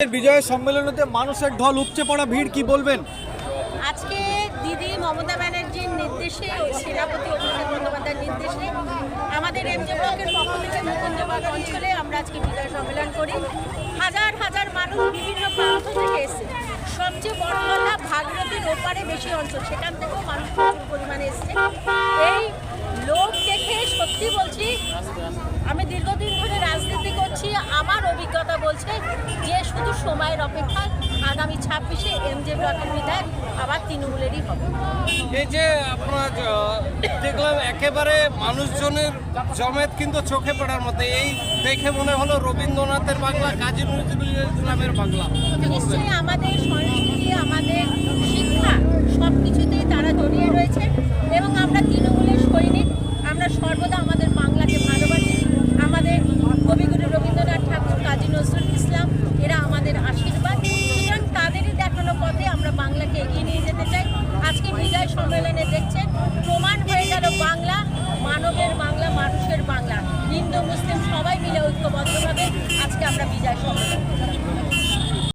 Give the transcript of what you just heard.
বিজয় সম্মেলনেতে মানুষের ঢল উপচে পড়া ভিড় কি বলবেন? আজকে দিদি মমতা ব্যানার্জির নির্দেশে সেনাপতি অভিষেক বন্দ্যোপাধ্যায়ের নির্দেশে আমাদের এমজে ব্লকের পক্ষ থেকে মুকুন্দবাগ অঞ্চলে আমরা আজকে বিজয় সম্মেলন করি। হাজার হাজার মানুষ বিভিন্ন প্রান্ত থেকে এসেছে সবচেয়ে বড় কথা ভাগীরথীর ওপারে বেশি অঞ্চল, সেখান থেকেও মানুষ প্রচুর পরিমাণে এসছে। এই লোক দেখে সত্যি বলছি, আমি দীর্ঘদিন ধরে রাজনীতি করছি, আমার অভিজ্ঞতা বলছে যে শুধু সময়ের অপেক্ষা। আগামী ছাব্বিশে এম জে ব্লকের বিধায়ক আবার তৃণমূলেরই হবে। এই যে আপনার দেখলাম একেবারে মানুষজনের জমেত কিন্তু চোখে পড়ার মতো। এই দেখে মনে হলো রবীন্দ্রনাথের বাংলা কাজী নজরুল ইসলামের বাংলা। নিশ্চয়ই আমাদের সংস্কৃতি সম্মেলনে দেখছেন, প্রমাণ হয়ে গেল বাংলা, মানবের বাংলা, মানুষের বাংলা হিন্দু, মুসলিম সবাই মিলে ঐক্যবদ্ধভাবে আজকে আমরা বিজয় সম্মেলন।